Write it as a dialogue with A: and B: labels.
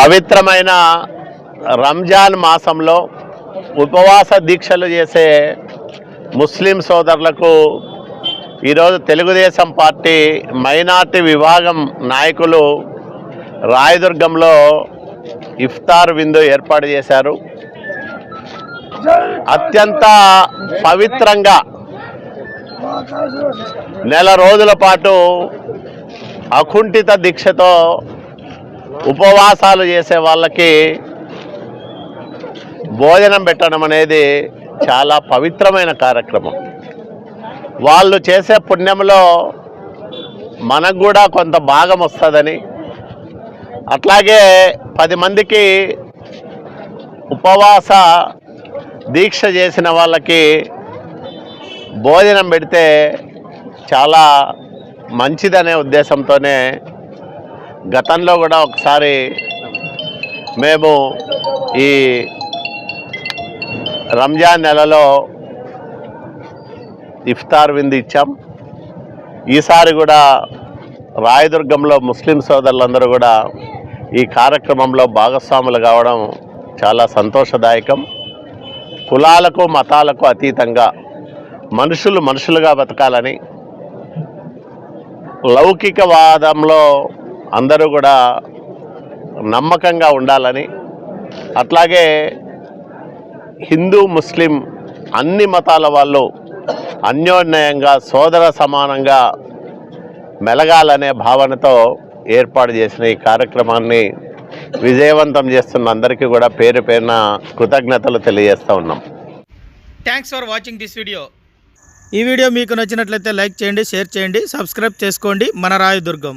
A: పవిత్రమైన రంజాన్ మాసంలో ఉపవాస దీక్షలు చేసే ముస్లిం సోదరులకు ఈరోజు తెలుగుదేశం పార్టీ మైనార్టీ విభాగం నాయకులు రాయదుర్గంలో ఇఫ్తార్ విందు ఏర్పాటు చేశారు. అత్యంత పవిత్రంగా నెల రోజుల పాటు అకుంఠిత దీక్షతో ఉపవాసాలు చేసే వాళ్ళకి భోజనం పెట్టడం అనేది చాలా పవిత్రమైన కార్యక్రమం. వాళ్ళు చేసే పుణ్యంలో మనకు కూడా కొంత భాగం వస్తుందని అట్లాగే పది మందికి ఉపవాస దీక్ష చేసిన వాళ్ళకి భోజనం పెడితే చాలా మంచిదనే ఉద్దేశంతోనే గతంలో కూడా ఒకసారి మేము ఈ రంజాన్ నెలలో ఇఫ్తార్ విందు ఇచ్చాం. ఈసారి కూడా రాయదుర్గంలో ముస్లిం సోదరులందరూ కూడా ఈ కార్యక్రమంలో భాగస్వాములు కావడం చాలా సంతోషదాయకం. కులాలకు మతాలకు అతీతంగా మనుషులు మనుషులుగా బతకాలని లౌకికవాదంలో అందరూ కూడా నమ్మకంగా ఉండాలని అట్లాగే హిందూ ముస్లిం అన్ని మతాల వాళ్ళు అన్యోన్యంగా సోదర సమానంగా మెలగాలనే భావనతో ఏర్పాటు చేసిన ఈ కార్యక్రమాన్ని విజయవంతం చేస్తున్న అందరికీ కూడా పేరు పేరున కృతజ్ఞతలు తెలియజేస్తూ ఉన్నాం.
B: Thanks for watching this video ఈ వీడియో మీకు నచ్చినట్లయితే లైక్ చేయండి షేర్ చేయండి సబ్స్క్రైబ్ చేసుకోండి. మన రాయదుర్గం.